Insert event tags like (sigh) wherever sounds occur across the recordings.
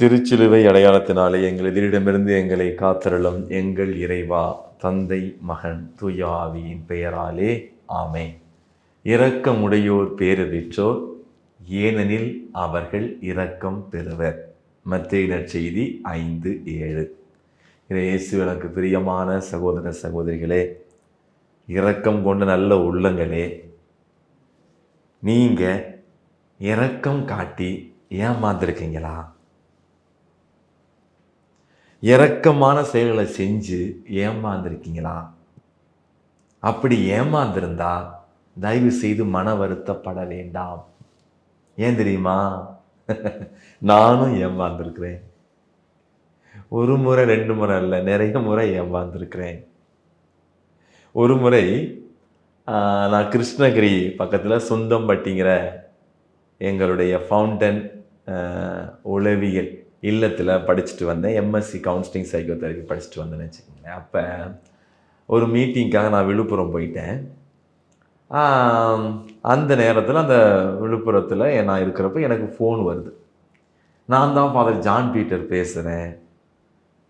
திருச்சிலுவை அடையாளத்தினாலே எங்கள் எதிரிடமிருந்து எங்களை காத்திரலும் எங்கள் இறைவா தந்தை மகன் துயாவியின் பெயராலே ஆமை இரக்கமுடையோர் பேரறிற்றோர் ஏனெனில் அவர்கள் இரக்கம் பெறுவர். மத்திய செய்தி ஐந்து ஏழு. இதை இயேசு எனக்கு பிரியமான சகோதர சகோதரிகளே இரக்கம் கொண்ட நல்ல உள்ளங்களே நீங்கள் இரக்கம் காட்டி ஏமாந்துருக்கீங்களா? இரக்கமான செயல்களை செஞ்சு ஏமாந்துருக்கீங்களா? அப்படி ஏமாந்திருந்தா தயவு செய்து மன வருத்தப்பட வேண்டாம். ஏன் தெரியுமா? (laughs) நானும் ஏமாந்துருக்கிறேன். ஒரு முறை ரெண்டு முறை இல்லை நிறைய முறை ஏமாந்துருக்கிறேன். ஒரு முறை நான் கிருஷ்ணகிரி பக்கத்தில் சுந்தம்பட்டிங்கிற எங்களுடைய ஃபவுண்டன் உளவியல் இல்லத்தில் படிச்சுட்டு வந்தேன். எம்எஸ்சி கவுன்சிலிங் சைக்கோதெரபி படிச்சுட்டு வந்தேன்னு வச்சுக்கோங்களேன். அப்போ ஒரு மீட்டிங்க்காக நான் விழுப்புரம் போயிட்டேன். அந்த நேரத்தில் அந்த விழுப்புரத்தில் நான் இருக்கிறப்ப எனக்கு ஃபோன் வருது. நான் தான் ஃபாதர் ஜான் பீட்டர் பேசுகிறேன்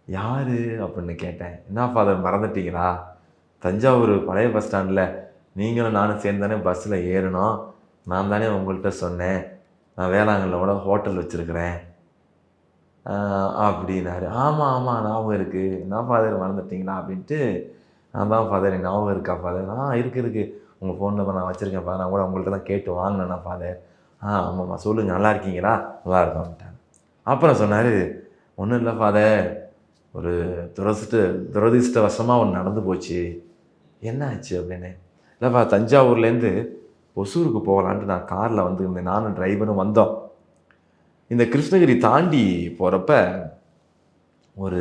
யார் அப்படின்னு கேட்டேன். என்ன ஃபாதர் மறந்துட்டீங்களா? தஞ்சாவூர் பழைய பஸ் ஸ்டாண்டில் நீங்களும் நானும் சேர்ந்து தானே பஸ்ஸில் ஏறணும். நான் தானே உங்கள்கிட்ட சொன்னேன். நான் வேளாங்கல்ல ஹோட்டல் வச்சுருக்கிறேன். அப்படின்னாரு. ஆமாம் ஆமாம் ஞாபகம் இருக்குது என்ன ஃபாதர் மறந்துட்டீங்களா? அப்படின்ட்டு நான் தான் ஃபாதர் எனக்கு ஞாபகம் இருக்கா ஃபாதர் ஆ இருக்கு இருக்குது உங்கள் ஃபோன் நம்பர் நான் வச்சுருக்கேன் ஃபாதர் நான் கூட உங்கள்கிட்ட தான் கேட்டு வாங்கினேண்ணா ஃபாதர் ஆ ஆமாம்மா சொல்லுங்கள் நல்லா இருக்கீங்களா? நல்லா இருக்கோம்ட்டாங்க அப்புறம் சொன்னார் ஒன்றும் இல்லை ஃபாதர் ஒரு துரதிஷ்ட துரதிர்ஷ்டவசமாக ஒன்று நடந்து போச்சு. என்ன ஆச்சு? அப்படின்னு. இல்லைப்பா தஞ்சாவூர்லேருந்து ஒசூருக்கு போகலான்ட்டு நான் காரில் வந்து நானும் டிரைவரும் வந்தோம். இந்த கிருஷ்ணகிரி தாண்டி போகிறப்ப ஒரு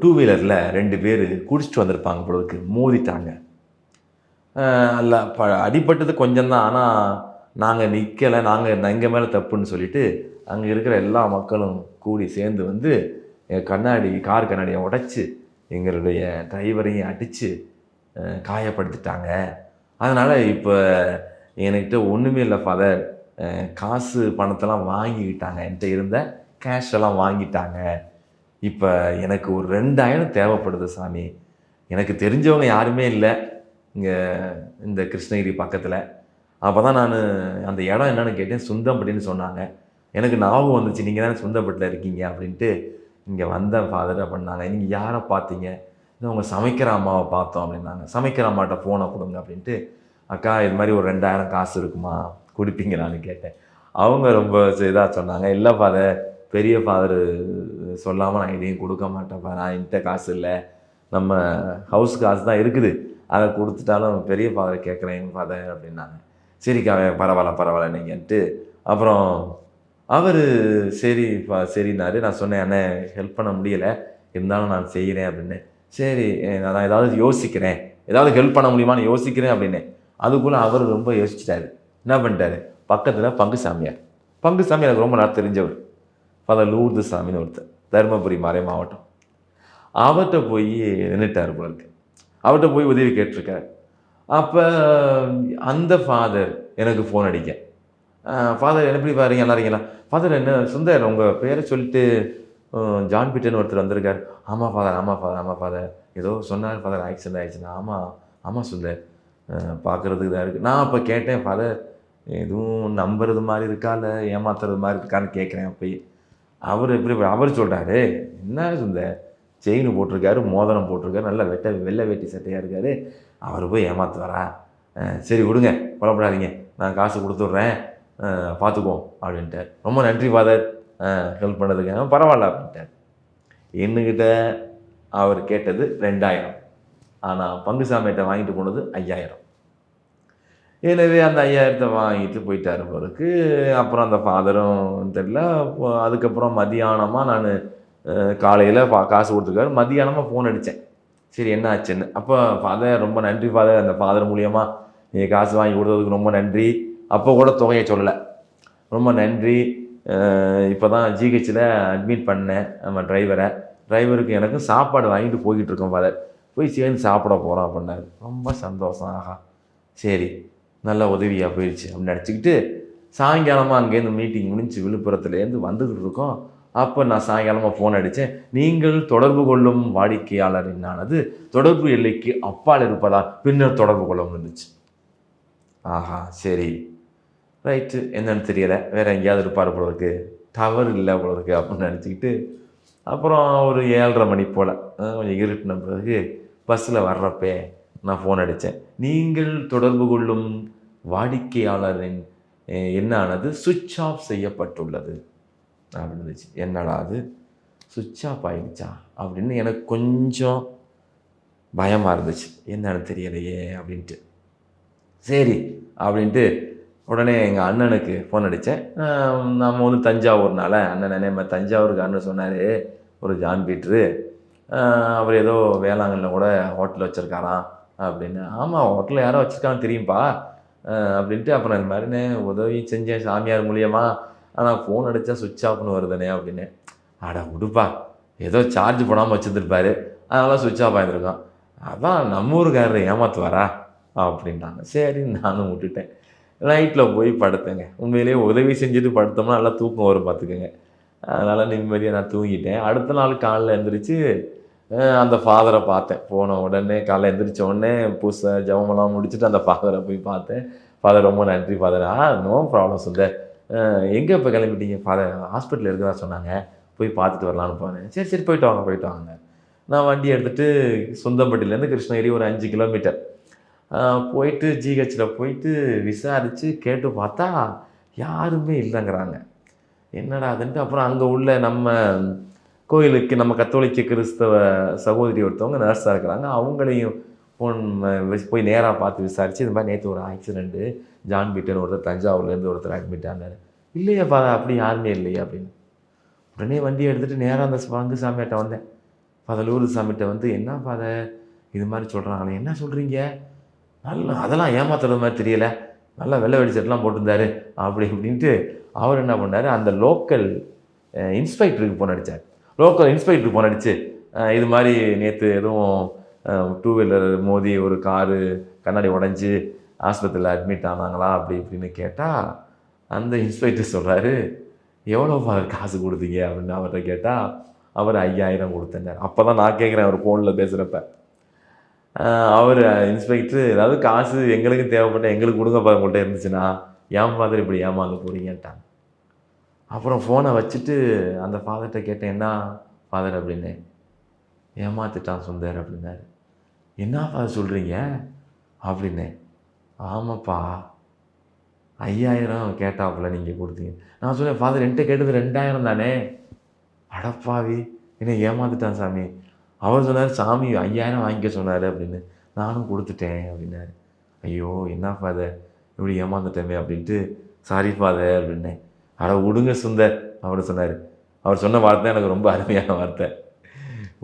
டூ வீலரில் ரெண்டு பேர் குடிச்சிட்டு வந்திருப்பாங்க பொழுதுக்கு மோதிட்டாங்க. அல்ல ப அடிபட்டது கொஞ்சம்தான். ஆனால் நாங்கள் நிற்கலை நாங்கள் எங்கள் மேலே தப்புன்னு சொல்லிட்டு அங்கே இருக்கிற எல்லா மக்களும் கூடி சேர்ந்து வந்து என் கண்ணாடி கார் கண்ணாடியை உடைச்சி எங்களுடைய டிரைவரையும் அடித்து காயப்படுத்திட்டாங்க. அதனால் இப்போ என்கிட்ட ஒன்றுமே இல்லை ஃபாதர் காசு பணத்தெல்லாம் வாங்கிக்கிட்டாங்க. என்கிட்ட இருந்த கேஷ் எல்லாம் வாங்கிட்டாங்க. இப்போ எனக்கு ஒரு ரெண்டாயிரம் தேவைப்படுது சாமி. எனக்கு தெரிஞ்சவங்க யாருமே இல்லை. இங்கே இந்த கிருஷ்ணகிரி பக்கத்தில். அப்போ தான் நான் அந்த இடம் என்னென்னு கேட்டேன். சுந்தம்பட்டின்னு சொன்னாங்க. எனக்கு ஞாபகம் வந்துச்சு. நீங்கள் தானே சுந்தம்பட்டில் இருக்கீங்க அப்படின்ட்டு. இங்கே வந்தேன் ஃபாதர் அப்படின்னாங்க நீங்கள் யாரை பார்த்தீங்க? இல்லை உங்கள் சமைக்கிற அம்மாவை பார்த்தோம் அப்படின்னாங்க. சமைக்கிற அம்மாட்ட ஃபோனை கொடுங்க அப்படின்ட்டு அக்கா இது மாதிரி ஒரு ரெண்டாயிரம் காசு இருக்குமா? கொடுப்பீங்களான்னு கேட்டேன். அவங்க ரொம்ப இதாக சொன்னாங்க. இல்லை ஃபாதர் பெரிய ஃபாதர் சொல்லாமல் நான் இதையும் கொடுக்க மாட்டேன்ப்பா நான் என்கிட்ட காசு இல்லை. நம்ம ஹவுஸ் காசு தான் இருக்குது. அதை கொடுத்துட்டாலும் பெரிய ஃபாதர் கேட்குறேன் ஃபாதர் அப்படின்னாங்க. சரிக்கா பரவாயில்ல பரவாயில்ல நீங்கன்ட்டு. அப்புறம் அவர் சரி சரினாரு நான் சொன்னேன் அண்ணே ஹெல்ப் பண்ண முடியலை. இருந்தாலும் நான் செய்கிறேன் அப்படின்னு. சரி நான் ஏதாவது யோசிக்கிறேன். ஏதாவது ஹெல்ப் பண்ண முடியுமான்னு யோசிக்கிறேன் அப்படின்னு. அதுக்குள்ளே அவர் ரொம்ப யோசிச்சிட்டாரு. என்ன பண்ணிட்டாரு? பக்கத்தில் பங்கு சாமியார். பங்கு சாமி எனக்கு ரொம்ப நல்லா தெரிஞ்சவர். ஃபாதர் லூர்து சாமின்னு ஒருத்தர். தருமபுரி மறை மாவட்டம். அவர்கிட்ட போய் நின்றுட்டார் போல இருக்கு. அவர்கிட்ட போய் உதவி கேட்டிருக்கார். அப்போ அந்த ஃபாதர் எனக்கு ஃபோன் அடிக்க. ஃபாதர் எப்படி பாருங்க நல்லா இருக்கீங்களா ஃபாதர் என்ன சுந்தர் உங்கள் பேரை சொல்லிட்டு ஜான் பீட்டர்னு ஒருத்தர் வந்திருக்கார். ஆமாம் ஃபாதர் ஆமாம் ஃபாதர் ஆமாம் ஃபாதர் ஏதோ சொன்னார் ஃபாதர் ஆக்சிடென்ட் ஆயிடுச்சுன்னா. ஆமாம் ஆமாம் சுந்தர். பார்க்குறதுக்கு தான் இருக்குது நான் அப்போ கேட்டேன் ஃபாதர் எதுவும் நம்புறது மாதிரி இருக்கா? இல்லை ஏமாத்துறது மாதிரி இருக்கான்னு கேட்குறேன் போய் அவர் எப்படி அவர் சொல்கிறாரு என்ன இந்த செயின் போட்டிருக்காரு மோதிரம் போட்டிருக்காரு நல்ல வெட்ட வெள்ளை வேட்டி சட்டையாக இருக்காரு. அவர் போய் ஏமாத்துவாரா? சரி விடுங்க புலப்படாதீங்க நான் காசு கொடுத்துட்றேன். பார்த்துக்குவோம் அப்படின்ட்டார். ரொம்ப நன்றி ஃபாதர். ஹெல்ப் பண்ணதுக்கு பரவாயில்ல அப்படின்ட்டார். என்னுக்கிட்ட அவர் கேட்டது ரெண்டாயிரம். ஆனால் பங்குசாமிகிட்ட வாங்கிட்டு போனது ஐயாயிரம். எனவே அந்த ஐயாயிரத்தை வாங்கிட்டு போயிட்டார் பிறகு அப்புறம் அந்த ஃபாதரும் தெரியல. அதுக்கப்புறம் மதியானமாக நான் காலையில் காசு கொடுத்துருக்காரு. மதியானமாக ஃபோன் அடித்தேன் சரி என்ன ஆச்சுன்னு. அப்போ ஃபாதர் ரொம்ப நன்றி ஃபாதர் அந்த ஃபாதர் மூலியமாக நீங்கள் காசு வாங்கி கொடுத்ததுக்கு ரொம்ப நன்றி. அப்போ கூட தொகையை சொல்லலை. ரொம்ப நன்றி. இப்போ தான் ஜிஹெச்சில் அட்மிட் பண்ணேன். நம்ம டிரைவரை டிரைவருக்கு எனக்கும் சாப்பாடு வாங்கிட்டு போய்கிட்டு இருக்கோம் ஃபாதர் போய் சேர்ந்து சாப்பிட போகிறோம் அப்படின்னாரு. ரொம்ப சந்தோஷம். ஆஹா. சரி. நல்ல உதவியாக போயிடுச்சு அப்படின்னு நினச்சிக்கிட்டு சாயங்காலமாக அங்கேருந்து மீட்டிங் முடிஞ்சு விழுப்புரத்துலேருந்து வந்துக்கிட்டு இருக்கோம். அப்போ நான் சாயங்காலமாக ஃபோன் அடித்தேன் நீங்கள் தொடர்பு கொள்ளும் வாடிக்கையாளரினானது தொடர்பு எல்லைக்கு அப்பால் இருப்பதால் பின்னர் தொடர்பு கொள்ளவும் இருந்துச்சு. ஆஹா சரி. ரைட்டு என்னன்னு தெரியலை. வேறு எங்கேயாவது இருப்பார் போல இருக்கு. டவர் இல்லை போல இருக்கு அப்படின்னு நினச்சிக்கிட்டு அப்புறம் ஒரு ஏழரை மணி போல் கொஞ்சம் இருட்டின பிறகு பஸ்ஸில் வர்றப்பே நான் ஃபோன் அடித்தேன். நீங்கள் தொடர்பு கொள்ளும் வாடிக்கையாளரின் என்ன ஆனது? சுவிட்ச் ஆஃப் செய்யப்பட்டுள்ளது. அப்படின்னு இருந்துச்சு. என்னடா அது? சுவிட்ச் ஆஃப் ஆகிடுச்சா அப்படின்னு எனக்கு கொஞ்சம் பயமாக இருந்துச்சு. என்னன்னு தெரியலையே அப்படின்ட்டு. சரி அப்படின்ட்டு உடனே எங்கள் அண்ணனுக்கு ஃபோன் அடித்தேன். நம்ம வந்து தஞ்சாவூர்னால அண்ணன் நினைம தஞ்சாவூருக்கு அண்ணன் சொன்னார். ஒரு ஜான் பீட்ரு அவர் ஏதோ வேளாங்கண்ணில் கூட ஹோட்டல் வச்சுருக்காராம். அப்படின்னு. ஆமாம் ஹோட்டலில் யாரோ வச்சுருக்காங்க தெரியும்ப்பா அப்படின்ட்டு அப்புறம் இந்த மாதிரினே உதவி செஞ்சேன் சாமியார் மூலியமா. ஆனால் ஃபோன் அடித்தா சுவிட்ச் ஆஃப்னு வருதுனே அப்படின்னு. அட விடுப்பா ஏதோ சார்ஜ் போடாமல் வச்சுருந்துருப்பாரு. அதனால் சுவிட்ச் ஆஃப் ஆகிருக்கான் அதான் நம்ம ஊருக்காரர் ஏமாத்துவாரா? அப்படின்னாங்க. சரி நானும் விட்டுட்டேன். நைட்டில் போய் படுத்தேங்க. உண்மையிலேயே உதவி செஞ்சுட்டு படுத்தோம்னா நல்லா தூக்கம் வரும் பார்த்துக்கோங்க அதனால் நிம்மதியாக நான் தூங்கிட்டேன். அடுத்த நாள் காலையில் எழுந்திரிச்சு அந்த ஃபாதரை பார்த்தேன். போன உடனே காலை எந்திரிச்ச உடனே பூசை ஜவமெல்லாம் முடிச்சுட்டு அந்த ஃபாதரை போய் பார்த்தேன். ஃபாதர் ரொம்ப நன்றி ஃபாதர் ஆ நோ ப்ராப்ளம் சுந்தர் எங்கே இப்போ கிளம்பிட்டீங்க ஃபாதர் ஹாஸ்பிட்டலில் இருக்கிறதா சொன்னாங்க. போய் பார்த்துட்டு வரலான்னு போனேன். சரி சரி போயிட்டு வாங்க போயிட்டு வாங்க. நான் வண்டி எடுத்துகிட்டு சுந்தம்பட்டிலேருந்து கிருஷ்ணகிரி ஒரு அஞ்சு கிலோமீட்டர். போயிட்டு ஜிஹெச்சில் போயிட்டு விசாரித்து கேட்டு பார்த்தா யாருமே இல்லைங்கிறாங்க. என்னடா அதுன்ட்டு அப்புறம் அங்கே உள்ள நம்ம கோயிலுக்கு நம்ம கத்தோலிக்க கிறிஸ்தவ சகோதரி ஒருத்தவங்க நர்ஸாக இருக்கிறாங்க. அவங்களையும் ஃபோன் போய் நேராக பார்த்து விசாரித்து இது மாதிரி நேற்று ஒரு ஆக்சிடெண்ட்டு ஜான் பீட்டன் ஒருத்தர் தஞ்சாவூர்லேருந்து ஒருத்தர் அட்மிட் ஆனார். இல்லையாப்பா அப்படி யாருமே இல்லையா அப்படின்னு. உடனே வண்டி எடுத்துகிட்டு நேராக அந்த பங்கு சாமியாட்ட வந்தேன். பதலூர் சாமிகிட்ட வந்து என்ன பாத இது மாதிரி சொல்கிறாங்களே என்ன சொல்கிறீங்க நல்லா அதெல்லாம் ஏமாத்துறது மாதிரி தெரியலை. நல்லா வெள்ளை வெடிச்சட்லாம் போட்டிருந்தாரு. அப்படி இப்படின்ட்டு அவர் என்ன பண்ணார்? அந்த லோக்கல் இன்ஸ்பெக்டருக்கு ஃபோன் அடித்தார் லோக்கல் இன்ஸ்பெக்டர் போன் அடிச்சு இது மாதிரி நேற்று எதுவும் டூ வீலர் மோதி ஒரு காரு கண்ணாடி உடஞ்சி ஆஸ்பத்திரியில் அட்மிட் ஆனாங்களா? அப்படி இப்படின்னு கேட்டால் அந்த இன்ஸ்பெக்டர் சொல்கிறாரு எவ்வளோ காசு கொடுத்தீங்க? அப்படின்னு அவர்கிட்ட கேட்டால் அவர் ஐயாயிரம் கொடுத்தேன் அப்போ தான் நான் கேட்குறேன் அவர் ஃபோனில் பேசுகிறப்ப அவர் இன்ஸ்பெக்டர் ஏதாவது காசு எங்களுக்கு தேவைப்பட்ட எங்களுக்கு கொடுங்க உங்கள்கிட்ட இருந்துச்சுன்னா ஏன் பார்த்துட்டு இப்படி ஏமாந்து போகிறீங்கன்ட்டாங்க அப்புறம் ஃபோனை வச்சுட்டு அந்த ஃபாதர்கிட்ட கேட்டேன் என்ன ஃபாதர் அப்படின்னு. ஏமாத்திட்டான் சுந்தர் அப்படின்னாரு. என்ன ஃபாதர் சொல்கிறீங்க அப்படின்னே. ஆமாப்பா ஐயாயிரம் கேட்டாப்புல நீங்கள் கொடுத்தீங்க. நான் சொன்னேன் ஃபாதர் என்கிட்ட கேட்டது ரெண்டாயிரம் தானே? அடப்பாவி என்னை ஏமாத்துட்டான் சாமி. அவர் சொன்னார் சாமி ஐயாயிரம் வாங்கிக்க சொன்னார் அப்படின்னு. நானும் கொடுத்துட்டேன் அப்படின்னாரு. ஐயோ என்ன ஃபாதர் இப்படி ஏமாந்துட்டேமே அப்படின்ட்டு சாரி ஃபாதர் அப்படின்னேன். அட விடுங்க சுந்தர் அவர் சொன்னார். அவர் சொன்ன வார்த்தை எனக்கு ரொம்ப அருமையான வார்த்தை.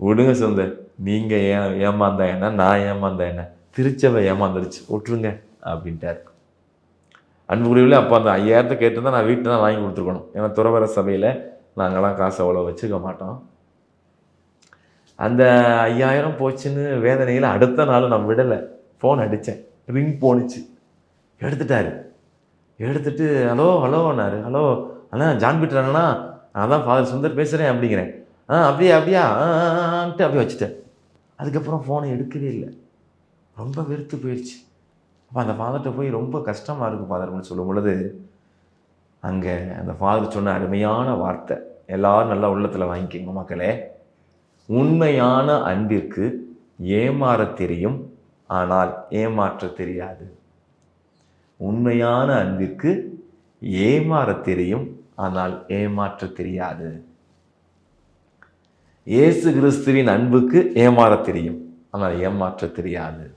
விடுங்க சுந்தர் நீங்கள் ஏ ஏமாந்தா என்ன? நான் ஏமாந்தா என்ன? திருச்சபை ஏமாந்துருச்சு விட்டுருங்க அப்படின்ட்டார். அன்புக்குரியவில் அப்போ அந்த ஐயாயிரத்தை கேட்டிருந்தா நான் வீட்டில் தான் வாங்கி கொடுத்துருக்கணும். ஏன்னா துறவர சபையில் நாங்களாம் காசு அவ்வளோ வச்சுக்க மாட்டோம். அந்த ஐயாயிரம் போச்சுன்னு வேதனையில் அடுத்த நாள் நான் விடலை. ஃபோன் அடித்தேன் ரிங் போணுச்சு. எடுத்துட்டாரு. எடுத்துட்டு ஹலோ ஹலோன்னாரு ஹலோ அண்ணா ஜான் பீட்டர் நான் தான் ஃபாதர் சுந்தர் பேசுகிறேன் அப்படிங்கிறேன். ஆ அப்படியா அப்படியா? ஆன்ட்டு அப்படியே வச்சுட்டேன். அதுக்கப்புறம் ஃபோனை எடுக்கவே இல்லை. ரொம்ப வெறுத்து போயிடுச்சு அப்போ அந்த ஃபாதர்கிட்ட போய் ரொம்ப கஷ்டமாக இருக்குது அப்படின்னு சொல்லும் பொழுது அங்கே அந்த ஃபாதர் சொன்ன அருமையான வார்த்தை எல்லோரும் நல்லா உள்ளத்தில் வாங்கிக்கோங்க மக்களே. உண்மையான அன்பிற்கு ஏமாறத் தெரியும் ஆனால் ஏமாற்ற தெரியாது. உண்மையான அன்பிற்கு ஏமாறத் தெரியும் ஆனால் ஏமாற்ற தெரியாது. இயேசு கிறிஸ்துவின் அன்புக்கு ஏமாறத் தெரியும். ஆனால் ஏமாற்ற தெரியாது.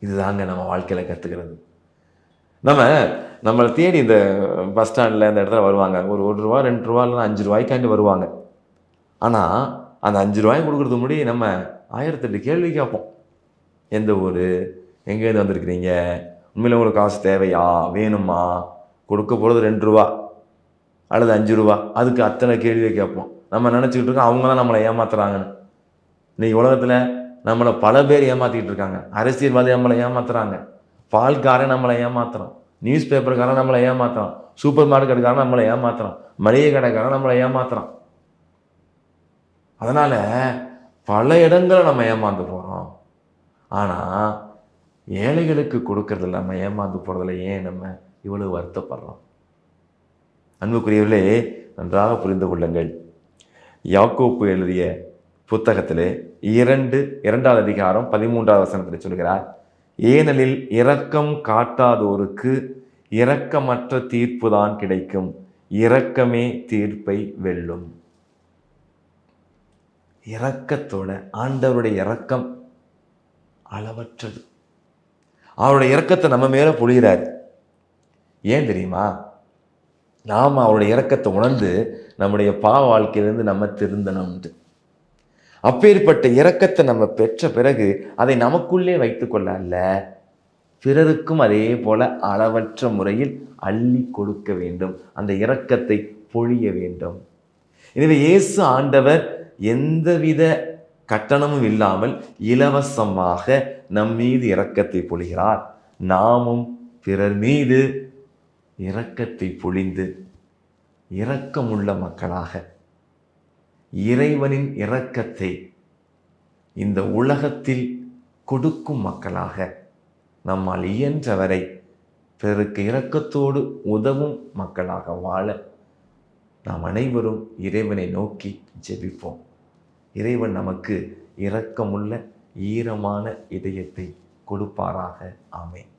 இதுதாங்க நம்ம வாழ்க்கையில் கற்றுக்கிறது நம்ம நம்மளை தேடி இந்த பஸ் ஸ்டாண்டில் இந்த இடத்துல வருவாங்க. ஒரு ஒரு ரூபா ரெண்டு ரூபா இல்லைன்னா அஞ்சு ரூபாய்க்காண்டி வருவாங்க. ஆனால் அந்த அஞ்சு ரூபாய் கொடுக்குறது முன்னாடி நம்ம ஆயிரத்தெட்டு கேள்வி கேட்போம். எந்த ஊர்? எங்கேருந்து வந்திருக்கிறீங்க? உண்மையில் உங்களுக்கு காசு தேவையா? வேணுமா? கொடுக்க போகிறது ரெண்டு ரூபா. அல்லது அஞ்சு ரூபா. அதுக்கு அத்தனை கேள்வியை கேட்போம். நம்ம நினச்சிக்கிட்டு இருக்கோம் அவங்க தான் நம்மளை ஏமாத்துறாங்கன்னு. இன்னைக்கு உலகத்தில் நம்மளை பல பேர் ஏமாற்றிக்கிட்டு இருக்காங்க. அரசியல்வாதி நம்மளை ஏமாத்துறாங்க. பால்காரன் நம்மளை ஏமாத்துறான். நியூஸ் பேப்பர்காரன் நம்மளை ஏமாத்துறான். சூப்பர் மார்க்கெட்டுக்காரன் நம்மளை ஏமாத்துறான். மளிகை கடைக்காரன் நம்மளை ஏமாத்துறான். அதனால் பல இடங்களை நம்ம ஏமாந்து போகிறோம் ஆனால் ஏழைகளுக்கு கொடுக்கறதில்ல. நம்ம ஏமாந்து போகிறதில்ல ஏன் நம்ம இவ்வளவு வருத்தப்படுறோம்? அன்புக்குரியவர்களே நன்றாக புரிந்து கொள்ளுங்கள். யாக்கோப்பு எழுதிய புத்தகத்திலே இரண்டு இரண்டாவது அதிகாரம் பதிமூன்றாவது வசனத்தில் சொல்கிறார் ஏனலில் இரக்கம் காட்டாதோருக்கு இரக்கமற்ற தீர்ப்பு தான் கிடைக்கும். இரக்கமே தீர்ப்பை வெல்லும். இரக்கத்தோட ஆண்டவருடைய இரக்கம் அளவற்றது. அவருடைய இரக்கத்தை நம்ம மேலே பொழிகிறார் ஏன் தெரியுமா? நாம் அவருடைய இறக்கத்தை உணர்ந்து நம்முடைய பாவ வாழ்க்கையிலிருந்து நம்ம திருந்தணும்ட்டு அப்பேற்பட்ட இறக்கத்தை நம்ம பெற்ற பிறகு அதை நமக்குள்ளே வைத்துக்கொள்ள அல்ல பிறருக்கும் அதே போல அளவற்ற முறையில் அள்ளி கொடுக்க வேண்டும் அந்த இரக்கத்தை பொழிய வேண்டும். எனவே இயேசு ஆண்டவர் எந்தவித கட்டணமும் இல்லாமல் இலவசமாக நம் மீது இரக்கத்தை பொழிகிறார். நாமும் பிறர் மீது இரக்கத்தை பொழிந்து இரக்கமுள்ள மக்களாக இறைவனின் இரக்கத்தை இந்த உலகத்தில் கொடுக்கும் மக்களாக நம்மால் இயன்றவரை பிறருக்கு இரக்கத்தோடு உதவும் மக்களாக வாழ நாம் அனைவரும் இறைவனை நோக்கி ஜெபிப்போம். இறைவன் நமக்கு இரக்கமுள்ள ஈரமான இதயத்தை கொடுப்பாராக. ஆமை